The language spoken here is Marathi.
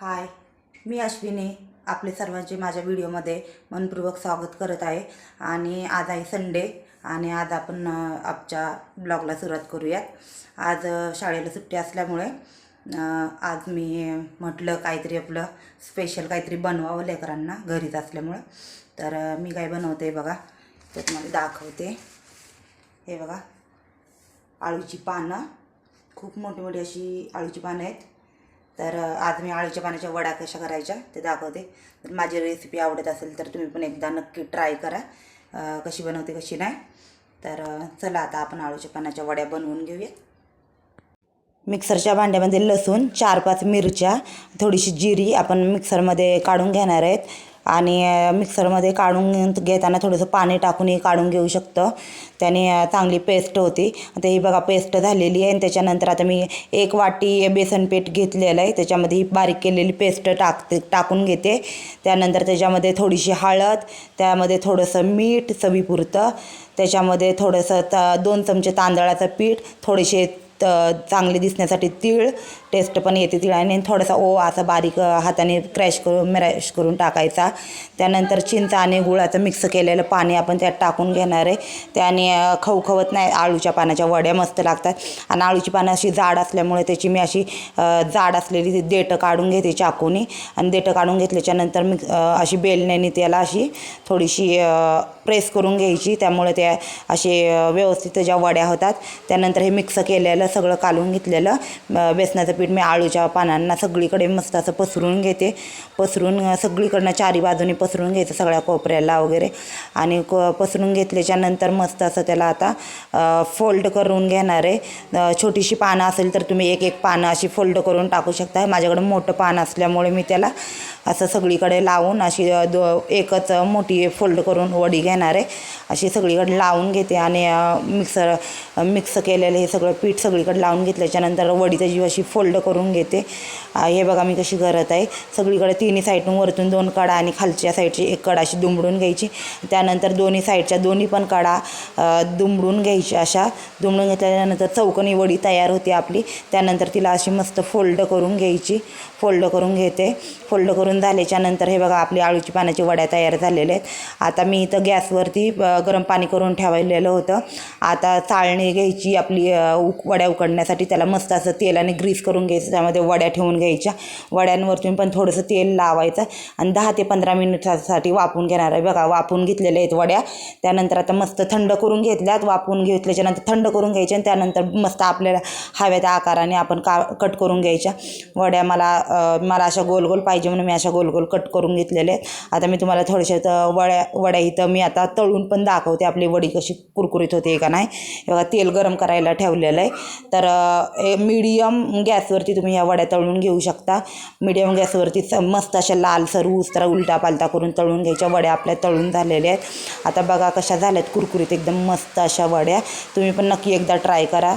हाय मी अश्विनी आपले सर्वांचे माझ्या व्हिडिओमध्ये मनपूर्वक स्वागत करत आहे. आणि आज आहे संडे आणि आज आपण आमच्या ब्लॉगला सुरुवात करूयात. आज शाळेला सुट्टी असल्यामुळे आज मी म्हटलं काहीतरी आपलं स्पेशल काहीतरी बनवावं लेकरांना घरीच असल्यामुळं. तर मी काय बनवते बघा तर तुम्हाला दाखवते. हे बघा आळूची पानं. खूप मोठी मोठी अशी आळूची पानं आहेत. तर आज मी आळूच्या पानाच्या वड्या कशा करायच्या ते दाखवते. तर माझी रेसिपी आवडत असेल तर तुम्ही पण एकदा नक्की ट्राय करा कशी बनवते कशी नाही. तर चला आता आपण आळूच्या पानाच्या वड्या बनवून घेऊया. मिक्सरच्या भांड्यामध्ये लसूण चार पाच मिरच्या थोडीशी जिरी आपण मिक्सरमध्ये काढून घेणार आहेत. आणि मिक्सरमध्ये काढून घेताना थोडंसं पाणी टाकूनही काढून घेऊ शकतं. त्याने चांगली पेस्ट होती. आता ही बघा पेस्ट झालेली आहे आणि त्याच्यानंतर आता मी एक वाटी बेसन पीठ घेतलेलं आहे. त्याच्यामध्ये ही बारीक केलेली पेस्ट टाकते टाकून घेते. त्यानंतर त्याच्यामध्ये थोडीशी हळद त्यामध्ये थोडंसं मीठ चवीपुरतं. त्याच्यामध्ये थोडंसं त दोन चमचे तांदळाचं पीठ थोडेसे त चांगले दिसण्यासाठी तीळ टेस्ट पण येते तिळाने आणि थोडासा ओवा असा बारीक हाताने क्रॅश करून मॅश करून टाकायचा. त्यानंतर चिंच आणि गुळाचं मिक्स केलेलं पाणी आपण त्यात टाकून घेणार आहे. त्याने खवखवत नाही आळूच्या पानाच्या वड्या मस्त लागतात. आणि आळूची पानं अशी जाड असल्यामुळे त्याची मी अशी जाड असलेली ती देठं काढून घेते चाकूनी. आणि देठं काढून घेतल्याच्यानंतर मी अशी बेलण्याने त्याला अशी थोडीशी प्रेस करून घ्यायची. त्यामुळे त्या असे व्यवस्थित ज्या वड्या होतात त्यानंतर हे मिक्स केलेलं सगळं कालून घेतलेलं. बेसनाचं पीठ मी आळूच्या पानांना सगळीकडे मस्त असं पसरून घेते. पसरून सगळीकडनं चारी बाजूनी पसरून घ्यायचं सगळ्या कोपऱ्याला वगैरे. आणि क पसरून घेतल्याच्या नंतर मस्त असं त्याला आता फोल्ड करून घेणार आहे. छोटीशी पानं असेल तर तुम्ही एक एक पानं अशी फोल्ड करून टाकू शकता. माझ्याकडे मोठं पान असल्यामुळे मी त्याला असं सगळीकडे लावून अशी दो एकच मोठी फोल्ड करून वडी घेणार आहे. अशी सगळीकडे लावून घेते आणि मिक्सर मिक्स केलेलं हे सगळं पीठ सगळीकडे लावून घेतल्याच्यानंतर वडी त्याची अशी फोल्ड करून घेते. हे बघा मी कशी करत आहे. सगळीकडे तिन्ही साईडून वरतून दोन कडा आणि खालच्या साईडची एक कडा अशी दुमडून घ्यायची. त्यानंतर दोन्ही साईडच्या दोन्ही पण कडा दुमडून घ्यायची अशा. दुमडून घेतल्यानंतर चौकणी वडी तयार होते आपली. त्यानंतर तिला अशी मस्त फोल्ड करून घ्यायची. फोल्ड करून घेते. फोल्ड करून झाल्याच्यानंतर हे बघा आपली आळूची पानाची वड्या तयार झालेल्या आहेत. आता मी इथं गॅसवरती गरम पाणी करून ठेवलेलं होतं. आता चाळणी घ्यायची आपली उक वड्या उकडण्यासाठी त्याला मस्त असं तेलाने ग्रीस करून घ्यायचं त्यामध्ये वड्या ठेवून घ्यायच्या. वड्यांवरतून पण थोडंसं तेल लावायचं आणि दहा ते पंधरा मिनिटासाठी वाफून घेणार आहे. बघा वाफून घेतलेल्या आहेत वड्या. त्यानंतर आता मस्त थंड करून घेतल्यात. वापून घेतल्याच्यानंतर थंड करून घ्यायच्या आणि त्यानंतर मस्त आपल्याला हव्या त्या आकाराने आपण का कट करून घ्यायच्या. वड्या मला मला अशा गोल गोल पाहिजे म्हणून मी अशा गोल गोल कट करून घेतलेले आहेत. आता मी तुम्हाला थोड्याशात वड्या वड्या इथं मी आता तळून पण दाखवते आपली वडी कशी कुरकुरीत होते का नाही. बघा तेल गरम करायला ठेवलेलं आहे. तर मीडियम गॅसवरती तुम्ही ह्या वड्या तळून घेऊ शकता. मीडियम गॅसवरती स मस्त अशा लालसर उस्तर उलटा पालटा करून तळून घ्यायच्या वड्या आपल्या तळून झालेल्या आहेत. आता बघा कशा झाल्यात कुरकुरीत एकदम मस्त अशा वड्या. तुम्ही पण नक्की एकदा ट्राय करा.